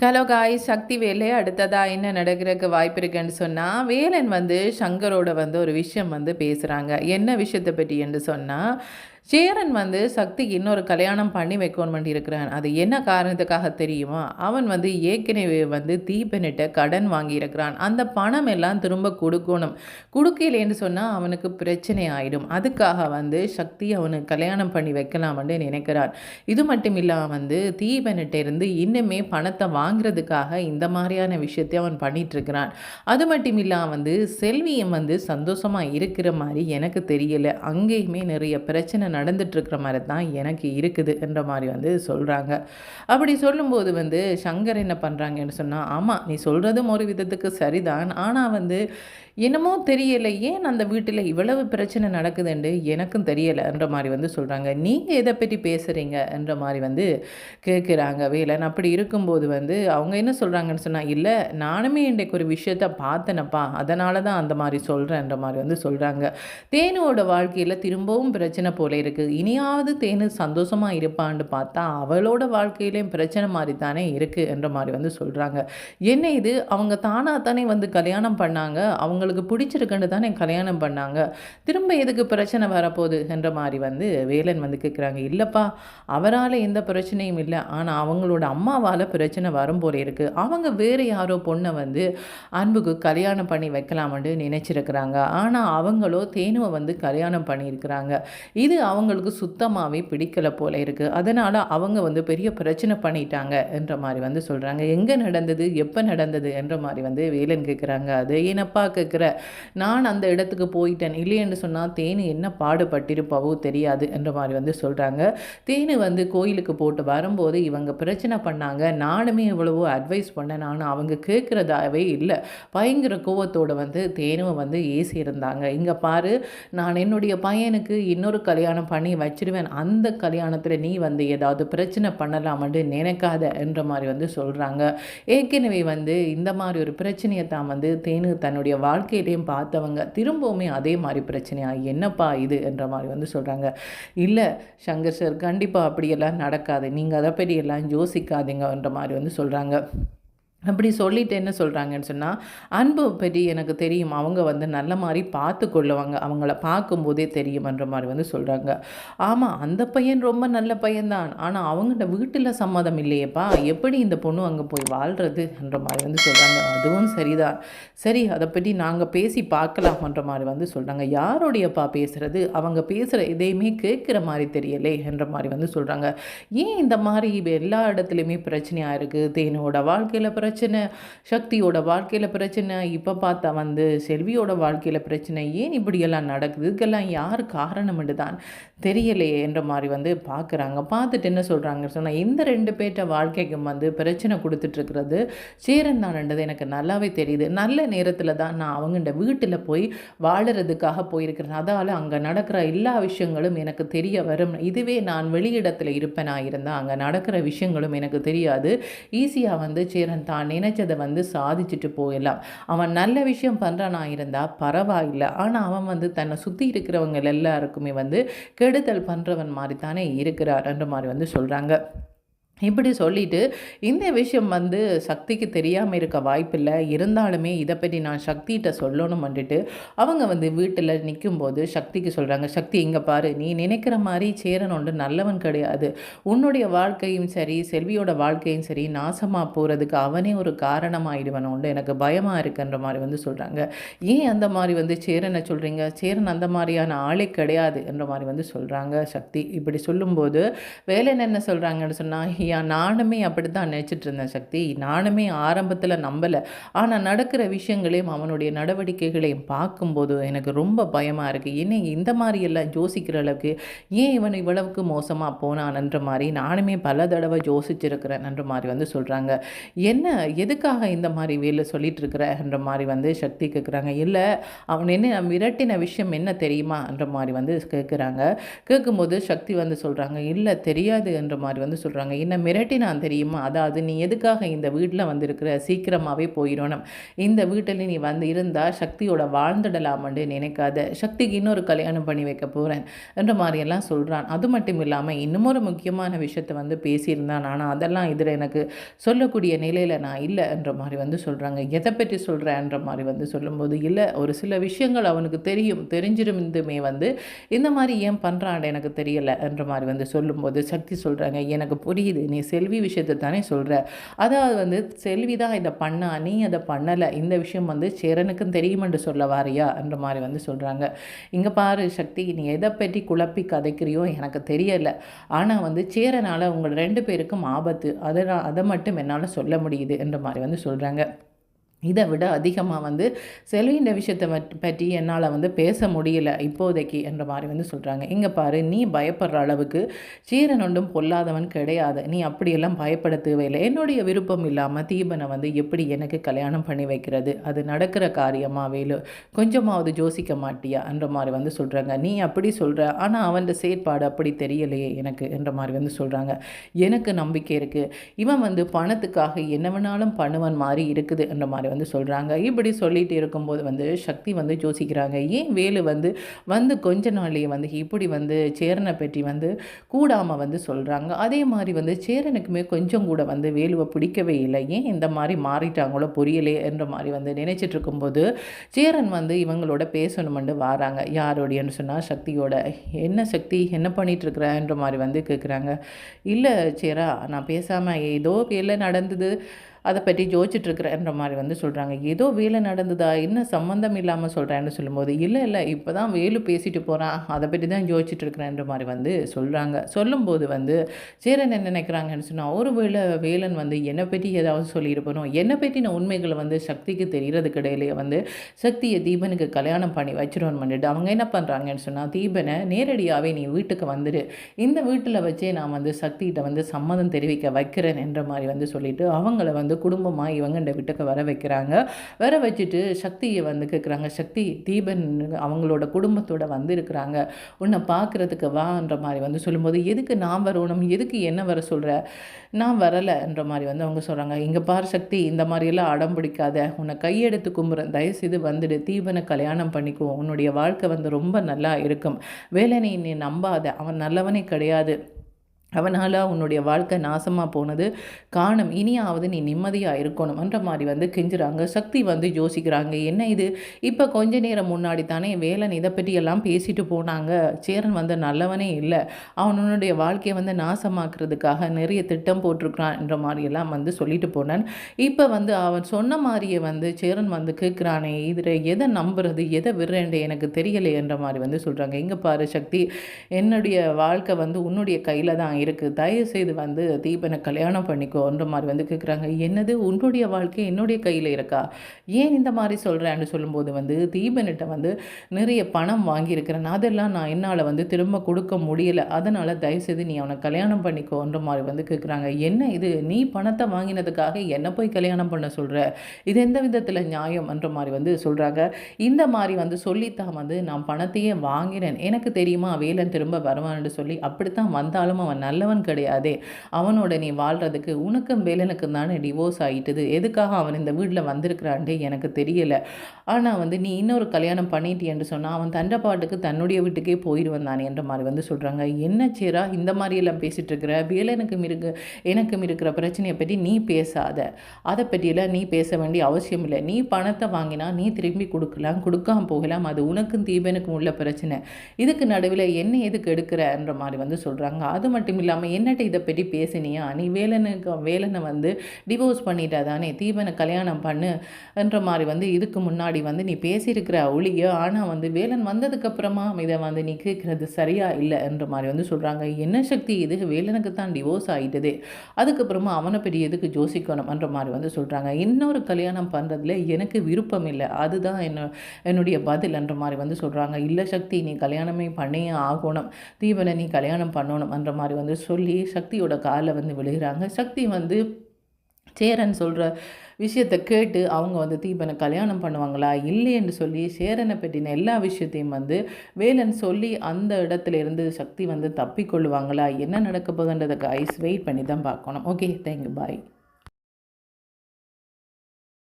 Hello காய் சக்தி வேலை அடுத்ததாக என்ன நடக்கிறதுக்கு வாய்ப்பு இருக்குன்னு சொன்னால் வேலன் வந்து சங்கரோட வந்து ஒரு விஷயம் வந்து பேசுகிறாங்க என்ன விஷயத்தை பற்றி என்று சொன்னால் சேரன் வந்து சக்திக்கு இன்னொரு கல்யாணம் பண்ணி வைக்கணும் இருக்கிறான். அது என்ன காரணத்துக்காக தெரியுமா? அவன் வந்து ஏற்கனவே வந்து தீபனிட்ட கடன் வாங்கியிருக்கிறான் அந்த பணம் எல்லாம் திரும்ப கொடுக்கணும். கொடுக்கலேன்னு சொன்னால் அவனுக்கு பிரச்சனை ஆகிடும் அதுக்காக வந்து சக்தி அவனுக்கு கல்யாணம் பண்ணி வைக்கலாம்னு நினைக்கிறான் இது மட்டும் இல்லாமல் வந்து தீபனிட்ட இருந்து இன்னுமே பணத்தை வாங்குறதுக்காக இந்த மாதிரியான விஷயத்தை அவன் பண்ணிகிட்ருக்கிறான் அது மட்டும் இல்லாமல் வந்து செல்வியும் வந்து சந்தோஷமாக இருக்கிற மாதிரி எனக்கு தெரியல. அங்கேயுமே நிறைய பிரச்சனை நடந்துட்டுருக்கிற மாதிரி தான் எனக்கு இருக்குது என்ற மாதிரி வந்து சொல்கிறாங்க அப்படி சொல்லும்போது வந்து சங்கர் என்ன பண்ணுறாங்கன்னு சொன்னால் ஆமாம் நீ சொல்கிறதும் ஒரு விதத்துக்கு சரிதான். ஆனால் வந்து என்னமோ தெரியலை ஏன் அந்த வீட்டில் இவ்வளவு பிரச்சனை நடக்குதுன்னு எனக்கும் தெரியலைன்ற மாதிரி வந்து சொல்கிறாங்க நீங்கள் எதை பற்றி பேசுகிறீங்க என்ற மாதிரி வந்து கேட்குறாங்க. வேலன் அப்படி இருக்கும்போது வந்து அவங்க என்ன சொல்கிறாங்கன்னு சொன்னால் இல்லை நானுமே இன்றைக்கு ஒரு விஷயத்த பார்த்தேனப்பா அதனால தான் அந்த மாதிரி சொல்கிறேன்ற மாதிரி வந்து சொல்கிறாங்க தேனுவோட வாழ்க்கையில் திரும்பவும் பிரச்சனை போல இருக்குது இனியாவது தேனு சந்தோஷமாக இருப்பான்னு பார்த்தா அவளோட வாழ்க்கையிலையும் பிரச்சனை மாதிரி தானே இருக்குது என்ற மாதிரி வந்து சொல்கிறாங்க என்ன இது? அவங்க தானாக தானே வந்து கல்யாணம் பண்ணாங்க. அவங்களுக்கு பிடிச்சிருக்குன்னு தானே கல்யாணம் பண்ணாங்க. திரும்ப எதுக்கு பிரச்சனை வரப்போகுது? என்ற மாதிரி வந்து வேலன் வந்து கேட்குறாங்க இல்லைப்பா அவரால் எந்த பிரச்சனையும் இல்லை. ஆனால் அவங்களோட அம்மாவால் பிரச்சனை வரும் போல இருக்குது அவங்க வேறு யாரோ பொண்ணை வந்து அன்புக்கு கல்யாணம் பண்ணி வைக்கலாம்னு நினச்சிருக்கிறாங்க. ஆனால் அவங்களோ தேனுவை வந்து கல்யாணம் பண்ணியிருக்கிறாங்க. இது அவங்களுக்கு சுத்தமாகவே பிடிக்கலை போல இருக்குது அதனால் அவங்க வந்து பெரிய பிரச்சனை பண்ணிட்டாங்க என்ற மாதிரி வந்து சொல்கிறாங்க எங்கே நடந்தது? எப்போ நடந்தது? என்ற மாதிரி வந்து வேலன் கேட்குறாங்க அது ஏனப்பா இருக்கிற நான் அந்த இடத்துக்கு போயிட்டேன். இல்லையென்று சொன்னால் தேனு என்ன பாடுபட்டிருப்பாவோ தெரியாது என்ற மாதிரி வந்து சொல்கிறாங்க தேனு வந்து கோயிலுக்கு போட்டு வரும்போது இவங்க பிரச்சனை பண்ணாங்க. நானுமே எவ்வளவோ அட்வைஸ் பண்ணேன். ஆனால் அவங்க கேட்குறதாவே இல்லை. பயங்கர கோவத்தோடு வந்து தேனுவை வந்து ஏசி இருந்தாங்க இங்கே பாரு நான் என்னுடைய பையனுக்கு இன்னொரு கல்யாணம் பண்ணி வச்சிருவேன். அந்த கல்யாணத்தில் நீ வந்து ஏதாவது பிரச்சனை பண்ணலாமன்ட்டு நினைக்காத என்ற மாதிரி வந்து சொல்கிறாங்க ஏற்கனவே வந்து இந்த மாதிரி ஒரு பிரச்சனையை தான் வந்து தேனு தன்னுடைய வாழ்க்கையிலையும் பார்த்தவங்க திரும்பவுமே அதே மாதிரி பிரச்சனையா என்னப்பா இது? என்ற மாதிரி வந்து சொல்கிறாங்க இல்லை சங்கர் சார் கண்டிப்பாக அப்படியெல்லாம் நடக்காது. நீங்கள் அதை பற்றி எல்லாம் யோசிக்காதீங்கன்ற மாதிரி வந்து சொல்கிறாங்க அப்படி சொல்லிட்டு என்ன சொல்கிறாங்கன்னு சொன்னால் அன்பு பற்றி எனக்கு தெரியும். அவங்க வந்து நல்ல மாதிரி பார்த்து கொள்ளுவாங்க. அவங்கள பார்க்கும்போதே தெரியுமன்ற மாதிரி வந்து சொல்கிறாங்க ஆமாம் அந்த பையன் ரொம்ப நல்ல பையன்தான். ஆனால் அவங்கள்ட்ட வீட்டில் சம்மதம் இல்லையேப்பா. எப்படி இந்த பொண்ணு அங்கே போய் வாழ்கிறது என்ற மாதிரி வந்து சொல்கிறாங்க அதுவும் சரிதான். சரி அதை பற்றி நாங்கள் பேசி பார்க்கலாம்ன்ற மாதிரி வந்து சொல்கிறாங்க யாருடையப்பா பேசுகிறது அவங்க பேசுகிற எதையுமே கேட்குற மாதிரி தெரியலே என்ற மாதிரி வந்து சொல்கிறாங்க ஏன் இந்த மாதிரி எல்லா இடத்துலையுமே பிரச்சனையாக இருக்குது தேனோட வாழ்க்கையில் பிரச்சனை பிரச்சனை சக்தியோட வாழ்க்கையில் பிரச்சனை இப்போ பார்த்தா வந்து செல்வியோட வாழ்க்கையில் பிரச்சனை ஏன் இப்படியெல்லாம் நடக்குது? இதுக்கெல்லாம் யார் காரணம்னு தான் தெரியலையே என்ற மாதிரி வந்து பார்க்குறாங்க. பார்த்துட்டு என்ன சொல்கிறாங்க சொன்னால் இந்த ரெண்டு பேர்ட்ட வாழ்க்கைக்கும் வந்து பிரச்சனை கொடுத்துட்ருக்கிறது சேரன் தான்ன்றது எனக்கு நல்லாவே தெரியுது. நல்ல நேரத்தில் தான் நான் அவங்கள்ட வீட்டில் போய் வாழறதுக்காக போயிருக்கிறேன். அதால் அங்கே நடக்கிற எல்லா விஷயங்களும் எனக்கு தெரிய வரும். இதுவே நான் வெளியிடத்தில் இருப்பேனாக இருந்தால் அங்கே நடக்கிற விஷயங்களும் எனக்கு தெரியாது. ஈஸியாக வந்து சேரன் தான் நினைச்சதை வந்து சாதிச்சுட்டு போயிடலாம். அவன் நல்ல விஷயம் பண்ணுறானா இருந்தால் பரவாயில்லை. ஆனால் அவன் வந்து தன்னை சுற்றி இருக்கிறவங்க எல்லாருக்குமே வந்து கெடுதல் பண்ணுறவன் மாதிரி தானே இருக்கிறார்ன்ற மாதிரி வந்து சொல்கிறாங்க இப்படி சொல்லிட்டு இந்த விஷயம் வந்து சக்திக்கு தெரியாமல் இருக்க வாய்ப்பில்லை. இருந்தாலுமே இதை பற்றி நான் சக்திகிட்ட சொல்லணும் வந்துட்டு அவங்க வந்து வீட்டில் நிற்கும்போது சக்திக்கு சொல்கிறாங்க சக்தி இங்கே பாரு நீ நினைக்கிற மாதிரி சேரன் ஒன்று நல்லவன் கிடையாது. உன்னுடைய வாழ்க்கையும் சரி செல்வியோட வாழ்க்கையும் சரி நாசமாக போகிறதுக்கு அவனே ஒரு காரணமாயிடுவன் உண்டு எனக்கு பயமாக இருக்குன்ற மாதிரி வந்து சொல்கிறாங்க ஏன் அந்த மாதிரி வந்து சேரனை சொல்கிறீங்க சேரன் அந்த மாதிரியான ஆளே கிடையாது என்ற மாதிரி வந்து சொல்கிறாங்க சக்தி. இப்படி சொல்லும்போது வேலைன்னு என்ன சொல்கிறாங்கன்னு சொன்னால் ஐயா நானுமே அப்படி தான் நினச்சிட்டு இருந்தேன் சக்தி. நானுமே ஆரம்பத்தில் நம்பலை. ஆனால் நடக்கிற விஷயங்களையும் அவனுடைய நடவடிக்கைகளையும் பார்க்கும்போது எனக்கு ரொம்ப பயமாக இருக்குது என்ன இந்த மாதிரியெல்லாம் யோசிக்கிற அளவுக்கு ஏன் இவன் இவ்வளவுக்கு மோசமாக போனான்ன்ற மாதிரி நானுமே பல தடவை யோசிச்சிருக்கிறேன்ன்ற மாதிரி வந்து சொல்கிறாங்க என்ன எதுக்காக இந்த மாதிரி வேலை சொல்லிட்டு இருக்கிறன்ற மாதிரி வந்து சக்தி கேட்குறாங்க இல்லை அவன் என்ன மிரட்டின விஷயம் என்ன தெரியுமான்ற மாதிரி வந்து கேட்குறாங்க கேட்கும்போது சக்தி வந்து சொல்கிறாங்க இல்லை தெரியாது என்ற மாதிரி வந்து சொல்கிறாங்க என்ன மிரட்டினான் தெரியுமா? அதாவது நீ எதுக்காக இந்த வீட்டில் வந்திருக்கிற? சீக்கிரமாகவே போயிடணும். இந்த வீட்டில் நீ வந்து இருந்தால் சக்தியோட வாழ்ந்துடலாம்னு நினைக்காத. சக்திக்கு இன்னொரு கல்யாணம் பண்ணி வைக்க போகிறேன் என்ற மாதிரியெல்லாம் சொல்கிறான் அது மட்டும் இல்லாமல் இன்னும் ஒரு முக்கியமான விஷயத்தை வந்து பேசியிருந்தான். ஆனால் அதெல்லாம் இதில் எனக்கு சொல்லக்கூடிய நிலையில் நான் இல்லை என்ற மாதிரி வந்து சொல்கிறாங்க எதை பற்றி சொல்கிறேன்ற மாதிரி வந்து சொல்லும்போது இல்லை ஒரு சில விஷயங்கள் அவனுக்கு தெரியும். தெரிஞ்சிருந்துமே வந்து இந்த மாதிரி ஏன் பண்ணுறான்னு எனக்கு தெரியலை. என்ற மாதிரி வந்து சொல்லும்போது சக்தி சொல்கிறாங்க எனக்கு புரியுது. நீ செல்வி விஷயத்தை தானே சொல்கிற அதாவது வந்து செல்வி தான் இதை பண்ணா நீ அதை பண்ணலை. இந்த விஷயம் வந்து சேரனுக்கும் தெரியுமென்று சொல்ல வாரியா? என்ற மாதிரி வந்து சொல்கிறாங்க இங்கே பாரு சக்தி நீ எதை பற்றி குழப்பி கதைக்கிறியோ எனக்கு தெரியலை. ஆனால் வந்து சேரனால் உங்கள் ரெண்டு பேருக்கும் ஆபத்து. அதை அதை மட்டும் என்னால் சொல்ல முடியுது என்ற மாதிரி வந்து சொல்கிறாங்க இதை விட அதிகமாக வந்து செல்வியின் விஷயத்தை பற்றி என்னால் வந்து பேச முடியல. இப்போதைக்கு என்ற மாதிரி வந்து சொல்கிறாங்க இங்கே பாரு நீ பயப்படுற அளவுக்கு சீரனொண்டும் பொல்லாதவன் கிடையாது. நீ அப்படியெல்லாம் பயப்பட தேவையில்லை. என்னுடைய விருப்பம் இல்லாமல் தீபனை வந்து எப்படி எனக்கு கல்யாணம் பண்ணி வைக்கிறது? அது நடக்கிற காரியமாக வேலு? கொஞ்சமாவது யோசிக்க மாட்டியா? என்ற மாதிரி வந்து சொல்கிறாங்க நீ அப்படி சொல்கிற ஆனால் அவன் செயற்பாடு அப்படி தெரியலையே எனக்கு என்ற மாதிரி வந்து சொல்கிறாங்க எனக்கு நம்பிக்கை இருக்குது இவன் வந்து பணத்துக்காக என்ன வேணாலும் பண்ணுவன் மாதிரி இருக்குது என்ற மாதிரி வந்து சொல்கிறாங்க இப்படி சொல்லிட்டு இருக்கும்போது வந்து சக்தி வந்து யோசிக்கிறாங்க. ஏன் வேலு வந்து வந்து கொஞ்ச நாள்லேயே வந்து இப்படி வந்து சேரனை பற்றி வந்து கூடாமல் வந்து சொல்கிறாங்க அதே மாதிரி வந்து சேரனுக்குமே கொஞ்சம் கூட வந்து வேலுவை பிடிக்கவே இல்லை. ஏன் இந்த மாதிரி மாறிட்டாங்களோ புரியலே என்ற மாதிரி வந்து நினைச்சிட்டு இருக்கும்போது சேரன் வந்து இவங்களோட பேசணுமெண்டு வாராங்க. யாரோடையன்னு சொன்னால் சக்தியோட. என்ன சக்தி? என்ன பண்ணிகிட்ருக்குறன்ற மாதிரி வந்து கேட்குறாங்க இல்லை சேரா நான் பேசாமல் ஏதோ வேலை நடந்தது. அதை பற்றி ஜோதிச்சுட்ருக்கிறேன்ற மாதிரி வந்து சொல்கிறாங்க ஏதோ வேலை நடந்ததா? என்ன சம்மந்தம் இல்லாமல் சொல்கிறேன்னு சொல்லும்போது இல்லை இல்லை இப்போ தான் வேலு பேசிட்டு போகிறான் அதை பற்றி தான் ஜோதிச்சுட்ருக்கிறேன்ற மாதிரி வந்து சொல்கிறாங்க சொல்லும்போது வந்து சேரன் என்ன நினைக்கிறாங்கன்னு சொன்னால் ஒரு வேளை வேலன் வந்து என்னை பற்றி ஏதாவது சொல்லியிருப்பணும் என்னை பற்றின உண்மைகளை வந்து சக்திக்கு தெரிகிறது இடையிலேயே வந்து சக்தியை தீபனுக்கு கல்யாணம் பண்ணி வச்சிருவோம் பண்ணிட்டு அவங்க என்ன பண்ணுறாங்கன்னு சொன்னால் தீபனை நேரடியாகவே நீ வீட்டுக்கு வந்துடு இந்த வீட்டில் வச்சே நான் வந்து சக்திகிட்ட வந்து சம்மதம் தெரிவிக்க வைக்கிறேன் என்ற மாதிரி வந்து சொல்லிவிட்டு அவங்கள வந்து வந்து குடும்பமாக இவங்க வீட்டுக்கு வர வைக்கிறாங்க. வர வச்சுட்டு சக்தியை வந்து கேட்குறாங்க சக்தி தீபன் அவங்களோட குடும்பத்தோட வந்து இருக்கிறாங்க உன்னை பார்க்குறதுக்கு வான்ற மாதிரி வந்து சொல்லும்போது எதுக்கு நான் வரணும்? எதுக்கு என்ன வர சொல்கிற நான் வரலைன்ற மாதிரி வந்து அவங்க சொல்கிறாங்க இங்கே பார் சக்தி இந்த மாதிரியெல்லாம் அடம் பிடிக்காத. உன்னை கையெடுத்து கும்புறேன் தயவுசெய்து வந்துடு. தீபனை கல்யாணம் பண்ணிக்குவோம் உன்னுடைய வாழ்க்கை வந்து ரொம்ப நல்லா இருக்கும். வேலைனை நீ நம்பாத. அவன் நல்லவனே கிடையாது. அவனால் உன்னுடைய வாழ்க்கை நாசமாக போனது காணும் இனியாவது நீ நிம்மதியாக இருக்கணும்ன்ற மாதிரி வந்து கெஞ்சுறாங்க. சக்தி வந்து யோசிக்கிறாங்க என்ன இது? இப்போ கொஞ்ச நேரம் முன்னாடி தானே வேலன் இதை பற்றியெல்லாம் பேசிட்டு போனாங்க. சேரன் வந்து நல்லவனே இல்லை. அவனுடைய வாழ்க்கையை வந்து நாசமாக்குறதுக்காக நிறைய திட்டம் போட்டிருக்கிறான்ன்ற மாதிரியெல்லாம் வந்து சொல்லிட்டு போனான். இப்போ வந்து அவன் சொன்ன மாதிரியே வந்து சேரன் வந்து கேட்குறானே இதில் எதை நம்புறது? எதை விடுறேன் எனக்கு தெரியலையன்ற மாதிரி வந்து சொல்கிறாங்க எங்கே பாரு சக்தி என்னுடைய வாழ்க்கை வந்து உன்னுடைய கையில் தான் இருக்குது தயவு செய்து வந்து தீபனை கல்யாணம் பண்ணிக்கோன்ற மாதிரி வந்து கேட்குறாங்க என்னது? உன்னுடைய வாழ்க்கை என்னுடைய கையில் இருக்கா? ஏன் இந்த மாதிரி சொல்கிறேன்னு சொல்லும்போது வந்து தீபனிட்ட வந்து நிறைய பணம் வாங்கியிருக்கிறேன். அதெல்லாம் நான் என்னால் வந்து திரும்ப கொடுக்க முடியலை. அதனால் தயவுசெய்து நீ அவனை கல்யாணம் பண்ணிக்கோன்ற மாதிரி வந்து கேட்குறாங்க என்ன இது? நீ பணத்தை வாங்கினதுக்காக என்ன போய் கல்யாணம் பண்ண சொல்கிற இது எந்த விதத்தில் நியாயம்ன்ற மாதிரி வந்து சொல்கிறாங்க இந்த மாதிரி வந்து சொல்லித்தான் வந்து நான் பணத்தையே வாங்கினேன் எனக்கு தெரியுமா? வேலன் திரும்ப வருவான்னு சொல்லி அப்படித்தான் வந்தாலும் அவன் நல்லவன் கிடையாதே. அவனோட நீ வாழ்கிறதுக்கு உனக்கும் வேலனுக்கும் தானே டிவோர்ஸ் ஆகிட்டுது எதுக்காக அவன் இந்த வீட்டில் வந்திருக்கிறான்ட்டு எனக்கு தெரியலை. ஆனால் வந்து நீ இன்னொரு கல்யாணம் பண்ணிட்டியன்று சொன்னால் அவன் தண்டப்பாட்டுக்கு தன்னுடைய வீட்டுக்கே போயிடுவன் தானே என்ற மாதிரி வந்து சொல்கிறாங்க என்ன சேரா இந்த மாதிரியெல்லாம் பேசிகிட்டு இருக்கிற? வேலனுக்கும் இருக்கு எனக்கும் இருக்கிற பிரச்சனையை பற்றி நீ பேசாத. அதை பற்றியெல்லாம் நீ பேச வேண்டிய அவசியம் இல்லை. நீ பணத்தை வாங்கினா நீ திரும்பி கொடுக்கலாம். கொடுக்காம போகலாம். அது உனக்கும் தீபனுக்கும் உள்ள பிரச்சனை. இதுக்கு நடுவில் என்ன எதுக்கு எடுக்கிறன்ற மாதிரி வந்து சொல்கிறாங்க அது மட்டும் இல்லாமல் என்னட்ட இதை பற்றி பேசினியா? நீ வேலனுக்கு வேலனை வந்து டிவோர்ஸ் பண்ணிட்டா தானே? தீவனை கல்யாணம் பண்ணு என்ற மாதிரி வந்து இதுக்கு முன்னாடி வந்து நீ பேசியிருக்கிற ஒளிய ஆனால் வந்து வேலன் வந்ததுக்கப்புறமா இதை வந்து நீ கேட்குறது சரியா இல்லை என்ற மாதிரி வந்து சொல்கிறாங்க என்ன சக்தி இது? வேலனுக்கு தான் டிவோர்ஸ் ஆகிட்டது அதுக்கப்புறமா அவனை பெரிய எதுக்கு என்ற மாதிரி வந்து சொல்கிறாங்க இன்னொரு கல்யாணம் பண்ணுறதுல எனக்கு விருப்பம் இல்லை. அதுதான் என்ன என்னுடைய பதில் என்ற மாதிரி வந்து சொல்கிறாங்க இல்லை சக்தி நீ கல்யாணமே பண்ணியே ஆகணும். தீவனை நீ கல்யாணம் பண்ணணும்ன்ற மாதிரி வந்து சொல்லி சக்தியோட காலில் வந்து விழுகிறாங்க. சக்தி வந்து சேரன் சொல்கிற விஷயத்தை கேட்டு அவங்க வந்து தீபனை கல்யாணம் பண்ணுவாங்களா இல்லைன்னு சொல்லி சேரனை பற்றின எல்லா விஷயத்தையும் வந்து வேலன் சொல்லி அந்த இடத்துல இருந்து சக்தி வந்து தப்பிக்கொள்ளுவாங்களா என்ன நடக்க போகுன்றதை கைஸ் வெயிட் பண்ணி தான் பார்க்கணும் ஓகே தேங்க்யூ பாய்